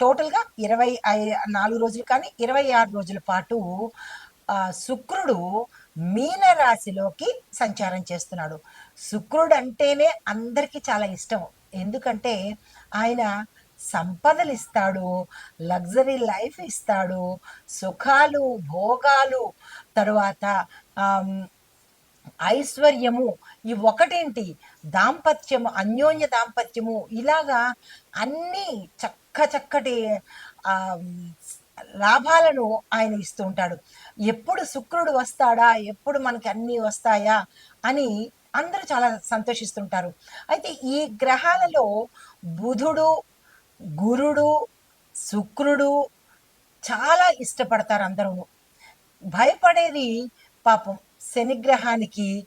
టోటల్గా ఇరవై ఐ- నాలుగు రోజులు కానీ ఇరవై ఆరు రోజుల పాటు శుక్రుడు మీన రాశిలోకి సంచారం చేస్తున్నాడు. శుక్రుడు అంటేనే అందరికీ చాలా ఇష్టం. ఎందుకంటే ఆయన సంపదలు ఇస్తాడు లగ్జరీ లైఫ్ ఇస్తాడు సుఖాలు భోగాలు తరువాత ఐశ్వర్యము ఈ ఒకటేంటి? దాంపత్యము అన్యోన్య దాంపత్యము ఇలాగా అన్ని చక్క చక్కటి లాభాలను ఆయన ఇస్తూ ఉంటాడు. ఎప్పుడు శుక్రుడు వస్తాడా? ఎప్పుడు మనకి అన్నీ వస్తాయా? అని అందరూ చాలా సంతోషిస్తుంటారు. అయితే ఈ గ్రహాలలో బుధుడు గురుడు శుక్రుడు చాలా ఇష్టపడతారు అందరూ భయపడేది పాపం శనిగ్రహానికి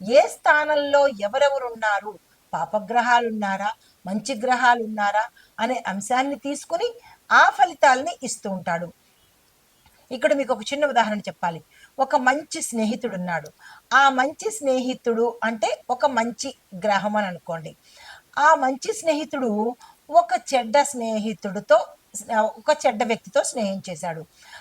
ఏ స్థానంలో ఎవరెవరున్నారు? పాపగ్రహాలున్నారా? ఉన్నారా మంచి గ్రహాలు ఉన్నారా అనే అంశాన్ని తీసుకుని ఆ ఫలితాలని ఇస్తూ ఉంటాడు. ఇక్కడ మీకు ఒక చిన్న ఉదాహరణ చెప్పాలి. ఒక మంచి స్నేహితుడు ఉన్నాడు ఆ మంచి స్నేహితుడు అంటే ఒక మంచి గ్రహం అని అనుకోండి. ఆ మంచి స్నేహితుడు ఒక చెడ్డ స్నేహితుడితో ఒక చెడ్డ వ్యక్తితో స్నేహం చేశాడు.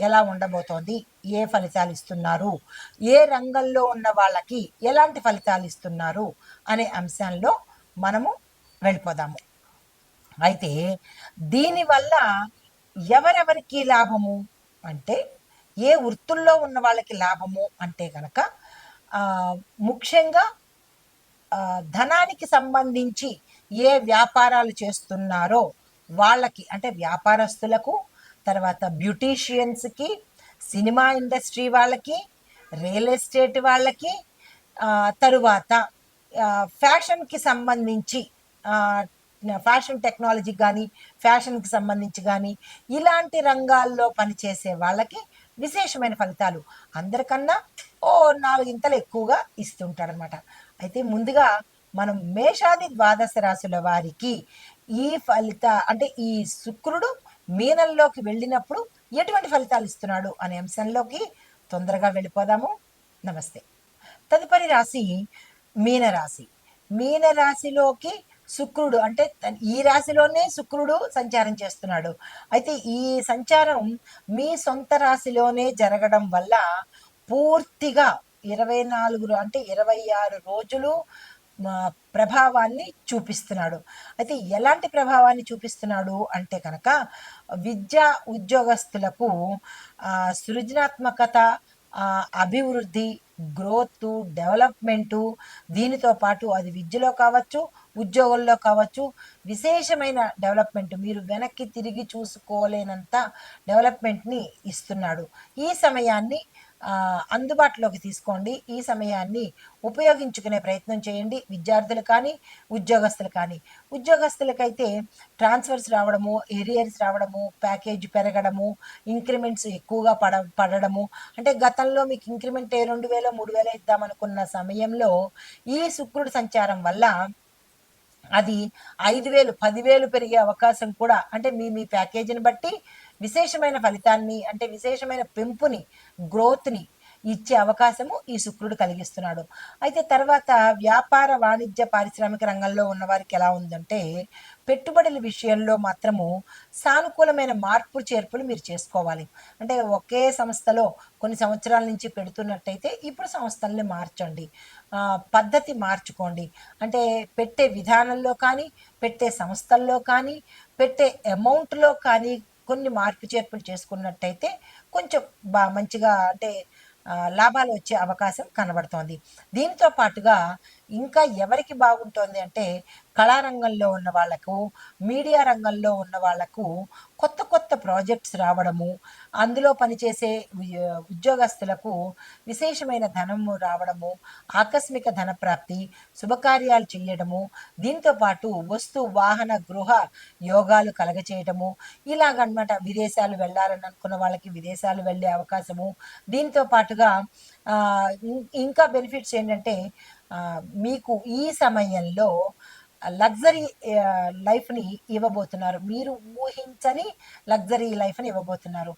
ఎలా ఉండబోతోంది? ఏ ఫలితాలు ఇస్తున్నారు? ఏ రంగంలో ఉన్న వాళ్ళకి ఎలాంటి ఫలితాలు ఇస్తున్నారు? అనే అంశంలో మనము వెళ్ళిపోదాము. అయితే దీనివల్ల ఎవరెవరికి లాభము? అంటే ఏ వృత్తుల్లో ఉన్న వాళ్ళకి లాభము? అంటే కనుక ముఖ్యంగా ధనానికి సంబంధించి ఏ వ్యాపారాలు చేస్తున్నారో వాళ్ళకి అంటే వ్యాపారస్తులకు తర్వాత బ్యూటీషియన్స్కి సినిమా ఇండస్ట్రీ వాళ్ళకి రియల్ ఎస్టేట్ వాళ్ళకి తరువాత ఫ్యాషన్కి సంబంధించి ఫ్యాషన్ టెక్నాలజీ కానీ ఫ్యాషన్కి సంబంధించి కానీ ఇలాంటి రంగాల్లో పనిచేసే వాళ్ళకి విశేషమైన ఫలితాలు అందరికన్నా ఓ నాలుగింతలు ఎక్కువగా ఇస్తుంటాడనమాట అయితే ముందుగా మనం మేషాది ద్వాదశ రాశుల వారికి ఈ ఫలిత అంటే ఈ శుక్రుడు మీనంలోకి వెళ్ళినప్పుడు ఎటువంటి ఫలితాలు ఇస్తున్నాడు అనే అంశంలోకి తొందరగా వెళ్ళిపోదాము. నమస్తే. తదుపరి రాశి మీనరాశి మీనరాశిలోకి శుక్రుడు అంటే ఈ రాశిలోనే శుక్రుడు సంచారం చేస్తున్నాడు. అయితే ఈ సంచారం మీ సొంత రాశిలోనే జరగడం వల్ల పూర్తిగా ఇరవై నాలుగు అంటే ఇరవై ఆరు రోజులు ప్రభావాన్ని చూపిస్తున్నాడు. అయితే ఎలాంటి ప్రభావాన్ని చూపిస్తున్నాడు అంటే కనుక విద్యా ఉద్యోగస్తులకు సృజనాత్మకత అభివృద్ధి గ్రోత్ డెవలప్మెంటు దీనితో పాటు అది విద్యలో కావచ్చు ఉద్యోగంలో కావచ్చు విశేషమైన డెవలప్మెంట్ మీరు వెనక్కి తిరిగి చూసుకోలేనంత డెవలప్మెంట్ని ఇస్తున్నాడు. ఈ సమయాన్ని అందుబాటులోకి తీసుకోండి. ఈ సమయాన్ని ఉపయోగించుకునే ప్రయత్నం చేయండి. విద్యార్థులు కానీ ఉద్యోగస్తులు కానీ. ఉద్యోగస్తులకైతే ట్రాన్స్ఫర్స్ రావడము ఏరియర్స్ రావడము ప్యాకేజ్ పెరగడము ఇంక్రిమెంట్స్ ఎక్కువగా పడ పడడము. అంటే గతంలో మీకు ఇంక్రిమెంట్ రెండు వేల మూడు వేల ఇద్దామనుకున్న సమయంలో ఈ శుక్రుడు సంచారం వల్ల అది ఐదు వేలు పదివేలు పెరిగే అవకాశం కూడా అంటే మీ మీ ప్యాకేజీని బట్టి విశేషమైన ఫలితాన్ని అంటే విశేషమైన పెంపుని గ్రోత్ని ఇచ్చే అవకాశము ఈ శుక్రుడు కలిగిస్తున్నాడు. అయితే తర్వాత వ్యాపార వాణిజ్య పారిశ్రామిక రంగంలో ఉన్నవారికి ఎలా ఉందంటే పెట్టుబడుల విషయంలో మాత్రము సానుకూలమైన మార్పు చేర్పులు మీరు చేసుకోవాలి. అంటే ఒకే సంస్థలో కొన్ని సంవత్సరాల నుంచి పెడుతున్నట్టయితే ఇప్పుడు సంస్థల్ని మార్చండి. పద్ధతి మార్చుకోండి. అంటే పెట్టే విధానంలో కానీ పెట్టే సంస్థల్లో కానీ పెట్టే అమౌంట్లో కానీ కొన్ని మార్పు చేర్పులు చేసుకున్నట్టయితే కొంచెం బా మంచిగా అంటే లాభాలు వచ్చే అవకాశం కనబడుతోంది. దీంతో పాటుగా ఇంకా ఎవరికి బాగుంటుంది అంటే కళారంగంలో ఉన్న వాళ్ళకు మీడియా రంగంలో ఉన్న వాళ్ళకు కొత్త కొత్త ప్రాజెక్ట్స్ రావడము అందులో పనిచేసే ఉ- ఉద్యోగస్తులకు విశేషమైన ధనము రావడము ఆకస్మిక ధన ప్రాప్తి శుభకార్యాలు చేయడము దీంతో పాటు వస్తు వాహన గృహ యోగాలు కలగచేయడము ఇలాగనమాట విదేశాలు వెళ్ళాలని అనుకున్న వాళ్ళకి విదేశాలు వెళ్ళే అవకాశము దీంతో పాటుగా ఇంకా బెనిఫిట్స్ ఏంటంటే మీకు ఈ సమయంలో లగ్జరీ లైఫ్ని ఇవ్వబోతున్నారు. మీరు ఊహించని లగ్జరీ లైఫ్ని ఇవ్వబోతున్నారు.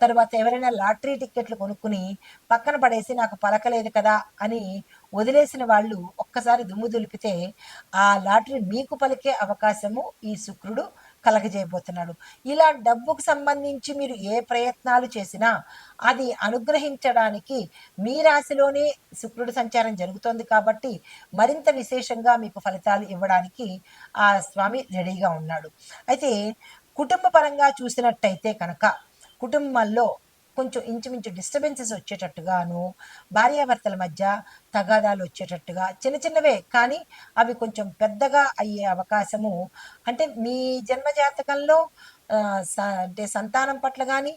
తర్వాత ఎవరైనా లాటరీ టిక్కెట్లు కొనుక్కుని పక్కన పడేసి నాకు పలకలేదు కదా అని వదిలేసిన వాళ్ళు ఒక్కసారి దుమ్ము దులిపితే ఆ లాటరీ మీకు పలికే అవకాశము ఈ శుక్రుడు కలగజేయబోతున్నాడు. ఇలా డబ్బుకు సంబంధించి మీరు ఏ ప్రయత్నాలు చేసినా అది అనుగ్రహించడానికి మీ రాశిలోనే శుక్రుడు సంచారం జరుగుతోంది కాబట్టి మరింత విశేషంగా మీకు ఫలితాలు ఇవ్వడానికి ఆ స్వామి రెడీగా ఉన్నాడు. అయితే కుటుంబ పరంగా చూసినట్టయితే కనుక కుటుంబంలో కొంచెం ఇంచుమించు డిస్టర్బెన్సెస్ వచ్చేటట్టుగాను భార్యాభర్తల మధ్య తగాదాలు వచ్చేటట్టుగా చిన్న చిన్నవే కానీ అవి కొంచెం పెద్దగా అయ్యే అవకాశము. అంటే మీ జన్మ జాతకంలో అంటే సంతానం పట్ల కానీ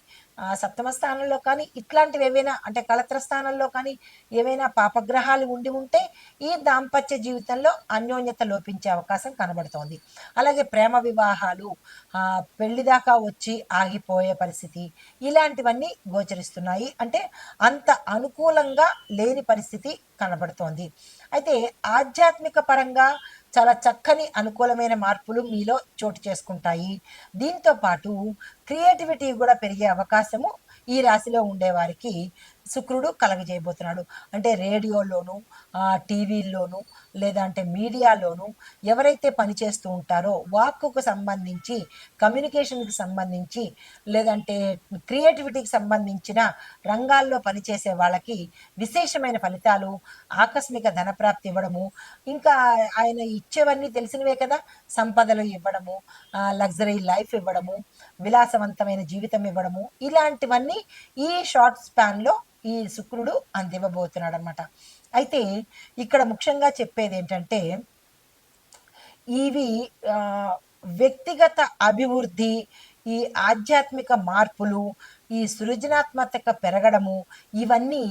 సప్తమ స్థానంలో కానీ ఇట్లాంటివి ఏవైనా అంటే కలత్ర స్థానంలో కానీ ఏవైనా పాపగ్రహాలు ఉండి ఉంటే ఈ దాంపత్య జీవితంలో అన్యోన్యత లోపించే అవకాశం కనబడుతోంది. అలాగే ప్రేమ వివాహాలు ఆ, పెళ్ళి దాకా వచ్చి ఆగిపోయే పరిస్థితి ఇలాంటివన్నీ గోచరిస్తున్నాయి. అంటే అంత అనుకూలంగా లేని పరిస్థితి కనబడుతోంది. అయితే ఆధ్యాత్మిక పరంగా చాలా చక్కని అనుకూలమైన మార్పులు మీలో చోటు చేసుకుంటాయి. దీంతో పాటు క్రియేటివిటీ కూడా పెరిగే అవకాశము ఈ రాశిలో ఉండేవారికి శుక్రుడు కలగజేయబోతున్నాడు. అంటే రేడియోలోను టీవీల్లోను లేదంటే మీడియాలోను ఎవరైతే పనిచేస్తూ ఉంటారో వాక్కుకు సంబంధించి కమ్యూనికేషన్కి సంబంధించి లేదంటే క్రియేటివిటీకి సంబంధించిన రంగాల్లో పనిచేసే వాళ్ళకి విశేషమైన ఫలితాలు ఆకస్మిక ధనప్రాప్తి ఇవ్వడము ఇంకా ఆయన ఇచ్చేవన్నీ తెలిసినవే కదా సంపదలు ఇవ్వడము లగ్జరీ లైఫ్ ఇవ్వడము విలాసవంతమైన జీవితం ఇవ్వడము ఇలాంటివన్నీ ఈ షార్ట్ స్పాన్లో ఈ శుక్రుడు అందివ్వబోతున్నాడు అనమాట అయితే ఇక్కడ ముఖ్యంగా చెప్పేది ఏంటంటే ఇవి వ్యక్తిగత అభివృద్ధి ఈ ఆధ్యాత్మిక మార్పులు ఈ సృజనాత్మక పెరగడము ఇవన్నీ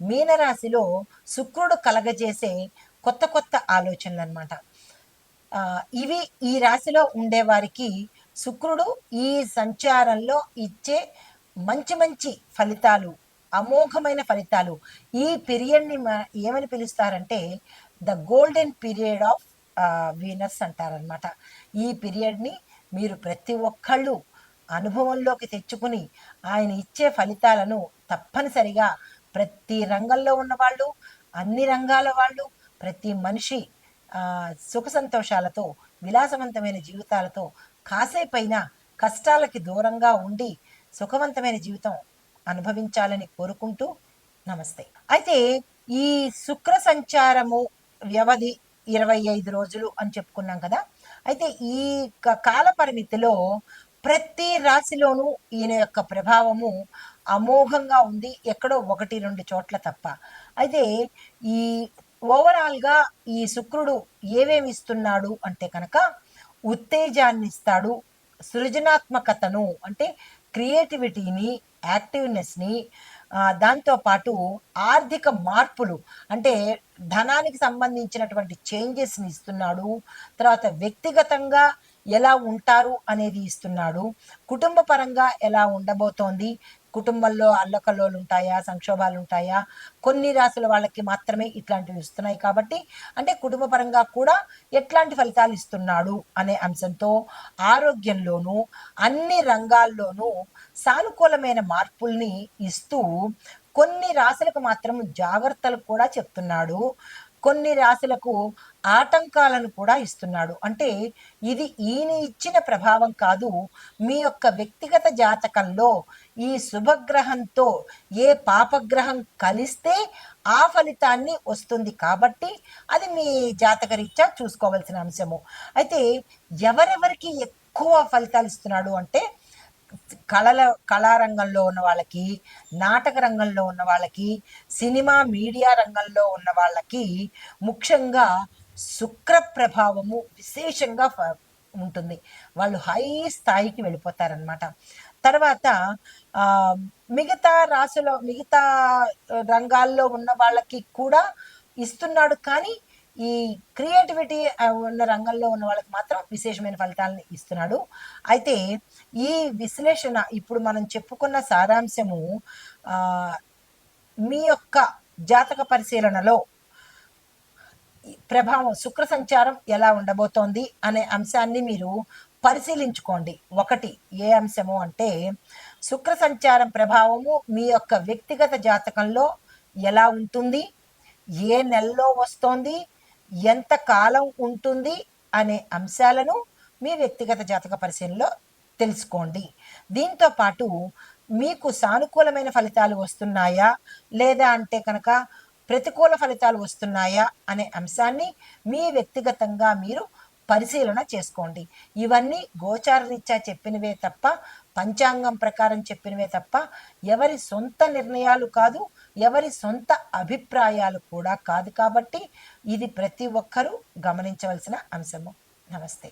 మీనరాశిలో శుక్రుడు కలగజేసే కొత్త కొత్త ఆలోచనలు అనమాట ఇవి ఈ రాశిలో ఉండేవారికి శుక్రుడు ఈ సంచారంలో ఇచ్చే మంచి మంచి ఫలితాలు అమోఘమైన ఫలితాలు. ఈ పీరియడ్ని ఏమని పిలుస్తారంటే the golden period of Venus అంటారనమాట ఈ పీరియడ్ని మీరు ప్రతి ఒక్కళ్ళు అనుభవంలోకి తెచ్చుకుని ఆయన ఇచ్చే ఫలితాలను తప్పనిసరిగా ప్రతి రంగంలో ఉన్నవాళ్ళు అన్ని రంగాల వాళ్ళు ప్రతి మనిషి సుఖ సంతోషాలతో విలాసవంతమైన జీవితాలతో కాసేపైన కష్టాలకి దూరంగా ఉండి సుఖవంతమైన జీవితం అనుభవించాలని కోరుకుంటూ నమస్తే. అయితే ఈ శుక్ర సంచారము వ్యవధి ఇరవై ఐదు రోజులు అని చెప్పుకున్నాం కదా. అయితే ఈ కాల పరిమితిలో ప్రతి రాశిలోనూ ఈయన యొక్క ప్రభావము అమోఘంగా ఉంది. ఎక్కడో ఒకటి రెండు చోట్ల తప్ప. అయితే ఈ ఓవరాల్గా ఈ శుక్రుడు ఏవేమి ఇస్తున్నాడు అంటే కనుక ఉత్తేజాన్ని ఇస్తాడు సృజనాత్మకతను అంటే క్రియేటివిటీని యాక్టివ్నెస్ని దాంతోపాటు ఆర్థిక మార్పులు అంటే ధనానికి సంబంధించినటువంటి చేంజెస్ని ఇస్తున్నాడు. తర్వాత వ్యక్తిగతంగా ఎలా ఉంటారు అనేది ఇస్తున్నాడు. కుటుంబ పరంగా ఎలా ఉండబోతోంది? కుటుంబంలో అల్లకల్లోలు ఉంటాయా? సంక్షోభాలు ఉంటాయా? కొన్ని రాసుల వాళ్ళకి మాత్రమే ఇట్లాంటివి ఇస్తున్నాయి కాబట్టి అంటే కుటుంబ పరంగా కూడా ఎట్లాంటి ఫలితాలు ఇస్తున్నాడు అనే అంశంతో ఆరోగ్యంలోనూ అన్ని రంగాల్లోనూ సానుకూలమైన మార్పుల్ని ఇస్తూ కొన్ని రాశులకు మాత్రం జాగ్రత్తలు కూడా చెప్తున్నాడు. కొన్ని రాశులకు ఆటంకాలను కూడా ఇస్తున్నాడు. అంటే ఇది ఈయన ఇచ్చిన ప్రభావం కాదు మీ యొక్క వ్యక్తిగత జాతకంలో ఈ శుభగ్రహంతో ఏ పాపగ్రహం కలిస్తే ఆ ఫలితాన్ని వస్తుంది కాబట్టి అది మీ జాతకరీత్యా చూసుకోవలసిన చూసుకోవాల్సిన అంశము. అయితే ఎవరెవరికి ఎక్కువ ఫలితాలు ఇస్తున్నాడు అంటే కళల కళారంగంలో ఉన్న వాళ్ళకి నాటక రంగంలో ఉన్న వాళ్ళకి సినిమా మీడియా రంగంలో ఉన్న వాళ్ళకి ముఖ్యంగా శుక్ర ప్రభావము విశేషంగా ఉంటుంది. వాళ్ళు హై స్థాయికి వెళ్ళిపోతారనమాట తర్వాత మిగతా రాశిలో మిగతా రంగాల్లో ఉన్న వాళ్ళకి కూడా ఇస్తున్నాడు. కానీ ఈ క్రియేటివిటీ ఉన్న రంగంలో ఉన్న వాళ్ళకి మాత్రం విశేషమైన ఫలితాలను ఇస్తున్నాడు. అయితే ఈ విశ్లేషణ ఇప్పుడు మనం చెప్పుకున్న సారాంశము మీ యొక్క జాతక పరిశీలనలో ప్రభావం శుక్ర సంచారం ఎలా ఉండబోతోంది అనే అంశాన్ని మీరు పరిశీలించుకోండి. ఒకటి ఏ అంశము అంటే శుక్ర సంచారం ప్రభావము మీ యొక్క వ్యక్తిగత జాతకంలో ఎలా ఉంటుంది ఏ నెలలో వస్తోంది ఎంత కాలం ఉంటుంది అనే అంశాలను మీ వ్యక్తిగత జాతక పరిశీలనలో తెలుసుకోండి. దీంతో పాటు మీకు సానుకూలమైన ఫలితాలు వస్తున్నాయా లేదా అంటే కనుక ప్రతికూల ఫలితాలు వస్తున్నాయా అనే అంశాన్ని మీ వ్యక్తిగతంగా మీరు పరిశీలన చేసుకోండి. ఇవన్నీ గోచార రీత్యా చెప్పినవే తప్ప పంచాంగం ప్రకారం చెప్పినవే తప్ప ఎవరి సొంత నిర్ణయాలు కాదు ఎవరి సొంత అభిప్రాయాలు కూడా కాదు కాబట్టి ఇది ప్రతి ఒక్కరూ గమనించవలసిన అంశము. నమస్తే.